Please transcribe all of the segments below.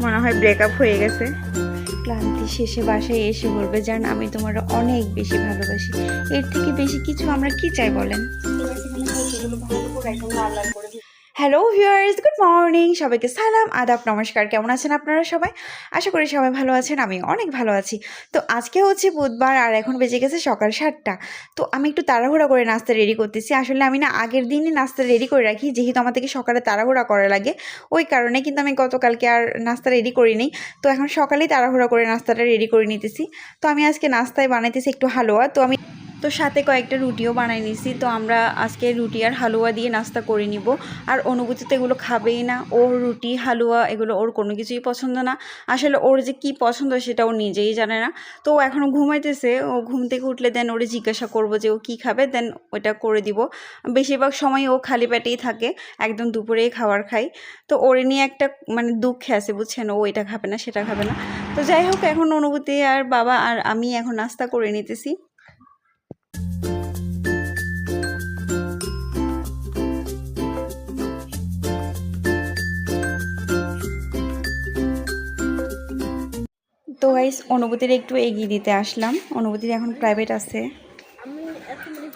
মনে হয় ব্রেকআপ হয়ে গেছে। ক্লান্তি শেষে বাসায় এসে বলবে যান আমি তোমার অনেক বেশি ভালোবাসি। এর থেকে বেশি কিছু আমরা কি চাই বলেন? হ্যালো ভিউয়ার্স গুড মর্নিং সবাইকে সালাম, আদাব, নমস্কার। কেমন আছেন আপনারা সবাই? আশা করি সবাই ভালো আছেন আমি অনেক ভালো আছি। তো আজকে হচ্ছে বুধবার আর এখন বেজে গেছে সকাল সাতটা। তো আমি একটু তাড়াহুড়া করে নাস্তা রেডি করতেছি। আসলে আমি না আগের দিনই নাস্তা রেডি করে রাখি, যেহেতু আমার থেকে সকালে তাড়াহুড়া করা লাগে। ওই কারণে কিন্তু আমি গতকালকে আর নাস্তা রেডি করি করিনি তো এখন সকালেই তাড়াহুড়া করে নাস্তাটা রেডি করে নিতেছি। তো আমি আজকে নাস্তায় বানাইতেছি একটু হালুয়া। তো আমি তো সাথে কয়েকটা রুটিও বানাই নিছি। তো আমরা আজকে রুটি আর হালুয়া দিয়ে নাস্তা করে নিব। আর অনুভূতি তো এগুলো খাবেই না। ওর রুটি, হালুয়া এগুলো ওর কোনো কিছুই পছন্দ না। আসলে ওর যে কি পছন্দ সেটা ও নিজেই জানে না। তো ও এখনও ঘুমাইতেছে। ও ঘুম থেকে উঠলে দেন ওরে জিজ্ঞাসা করব যে ও কী খাবে, দেন ওটা করে দিব। বেশিরভাগ সময় ও খালি পেটেই থাকে। একদম দুপুরেই খাবার খায় তো ওরে নিয়ে একটা মানে দুঃখে আছে, বুঝছেন? ও এটা খাবে না, সেটা খাবে না। তো যাই হোক, এখন অনুভূতি আর বাবা আর আমি এখন নাস্তা করে নিতেছি। তো গাইস অনুভূতির একটু এগিয়ে দিতে আসলাম। অনুভূতির এখন প্রাইভেট আছে। আমি এখন মানে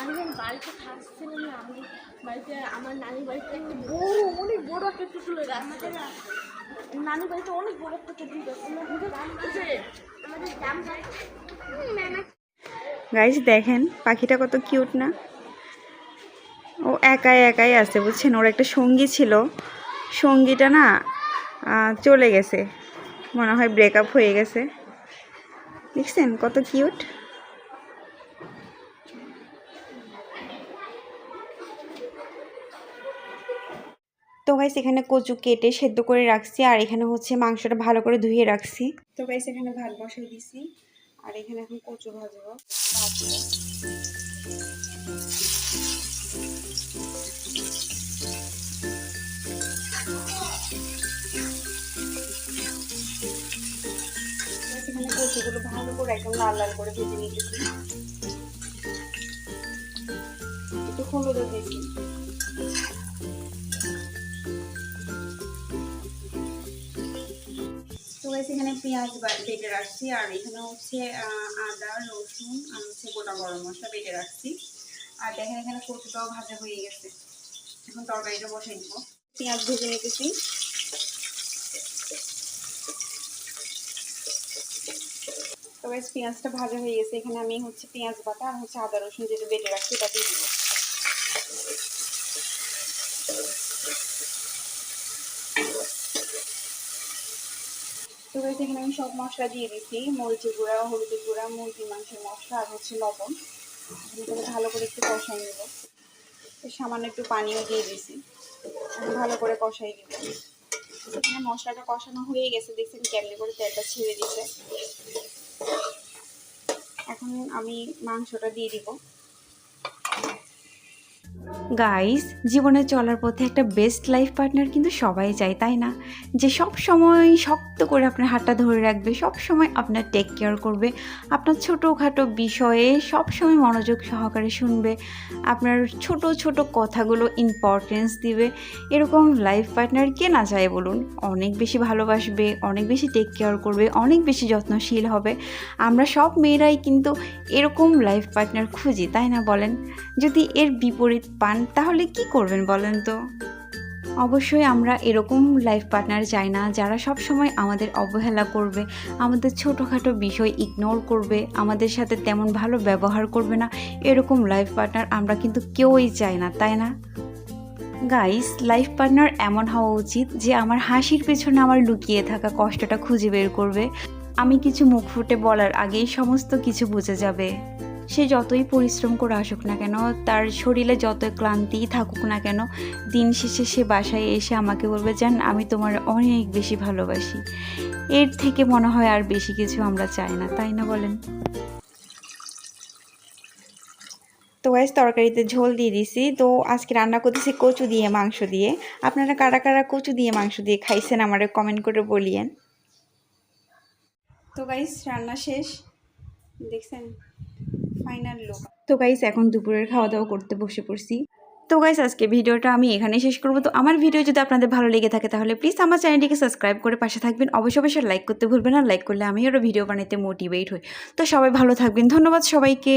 আমি বাড়িতে থাকছিলাম আমি বাড়িতে আমার নানি বাড়িতে একটা বড় অনেক বড় একটা টুটুলের আমাদের নানি বাড়িতে অনেক বড় একটা টুটুল গাছ আমাদের দাম গাইস দেখেন পাখিটা কত কিউট না? ও একাই একাই আছে বুঝছেন? ওর একটা সঙ্গী ছিল। সঙ্গীটা না চলে গেছে। মনে হয় ব্রেকআপ হয়ে গেছে। দেখছেন কত কিউট তো গাইস এখানে কচু কেটে সেদ্ধ করে রাখছি আর এখানে হচ্ছে মাংসটা ভালো করে ধুয়ে রাখছি। তো গাইস এখানে ভাত বসাই দিছি আর এখানে এখন কচু ভাজবো। ভাজবো ভালো করে একদম লাল লাল করে ভেজে নিতেছি একটু হলুদও দিয়েছি গাইস এখানে পেঁয়াজ বেটে রাখছি, আর এখানে হচ্ছে আদা, রসুন, আর হচ্ছে গোটা গরম মশলা বেটে রাখছি। আর দেখেন এখানে কচুটাও ভাজা হয়ে গেছে। এখন তরকারিটা বসাই দিব পেঁয়াজ ভেজে নিতেছি তো গাইস পেঁয়াজটা ভাজা হয়ে গেছে। এখানে আমি হচ্ছে পেঁয়াজ বাটা আর হচ্ছে আদা, রসুন যেটা বেটে রাখছি এটা দিয়ে দিব। তো গাইস এখানে আমি সব মশলা দিয়ে দিচ্ছি। মরিচের গুঁড়া, হলুদের গুঁড়া মুরগি মাংসের মশলা আর হচ্ছে লবণ। ভালো করে একটু কষাই নেব। সামান্য একটু পানিও দিয়ে দিছি ভালো করে কষাই দিব এখানে মশলাটা কষানো হয়ে গেছে। দেখছেন কেমনি করে তেলটা ছেড়ে দিছে এখন আমি মাংসটা দিয়ে দিব। গাইস জীবনে চলার পথে একটা বেস্ট লাইফ পার্টনার কিন্তু সবাই চায়, তাই না? যে সব সময় শক্ত করে আপনার হাতটা ধরে রাখবে, সব সময় আপনার টেক কেয়ার করবে, আপনার ছোটোখাটো বিষয়ে সব সময় মনোযোগ সহকারে শুনবে, আপনার ছোট ছোট কথাগুলো ইম্পর্টেন্স দিবে। এরকম লাইফ পার্টনার কে না চায় বলুন? অনেক বেশি ভালোবাসবে, অনেক বেশি টেক কেয়ার করবে, অনেক বেশি যত্নশীল হবে। আমরা সব মেয়েরাই কিন্তু এরকম লাইফ পার্টনার খুঁজি, তাই না বলেন? যদি এর বিপরীত পান তাহলে কি করবেন বলেন তো? অবশ্যই আমরা এরকম লাইফ পার্টনার চাই না, যারা সব সময় আমাদের অবহেলা করবে, আমাদের ছোটোখাটো বিষয় ইগনোর করবে, আমাদের সাথে তেমন ভালো ব্যবহার করবে না, এরকম লাইফ পার্টনার আমরা কিন্তু কেউই চাই না, তাই না? গাইস লাইফ পার্টনার এমন হওয়া উচিত যে আমার হাসির পেছনে আমার লুকিয়ে থাকা কষ্টটা খুঁজে বের করবে। আমি কিছু মুখ ফুটে বলার আগেই সমস্ত কিছু বুঝে যাবে। সে যতই পরিশ্রম করে আসুক না কেন, তার শরীরে যত ক্লান্তিই থাকুক না কেন, দিন শেষে সে বাসায় এসে আমাকে বলবে যান আমি তোমার অনেক বেশি ভালোবাসি। এর থেকে মনে হয় আর বেশি কিছু আমরা চাই না, তাই না বলেন? তো গাইস তরকারিতে ঝোল দিয়ে দিছি। তো আজকে রান্না করতেছি কচু দিয়ে, মাংস দিয়ে। আপনারা কারা কারা কচু দিয়ে, মাংস দিয়ে খাইছেন আমারে কমেন্ট করে বলিয়েন। তো গাইস রান্না শেষ। দেখছেন? ফাইনাল লুক তো গাইস এখন দুপুরের খাওয়া দাওয়া করতে বসে পড়ছি। তো গাইস আজকে ভিডিওটা আমি এখানে শেষ করব। তো আমার ভিডিও যদি আপনাদের ভালো লেগে থাকে, তাহলে প্লিজ আমার চ্যানেলটিকে সাবস্ক্রাইব করে পাশে থাকবেন। অবশ্যই অবশ্যই লাইক করতে ভুলবেন না। লাইক করলে আমি আরও ভিডিও বানাতে মোটিভেট হই। তো সবাই ভালো থাকবেন। ধন্যবাদ সবাইকে।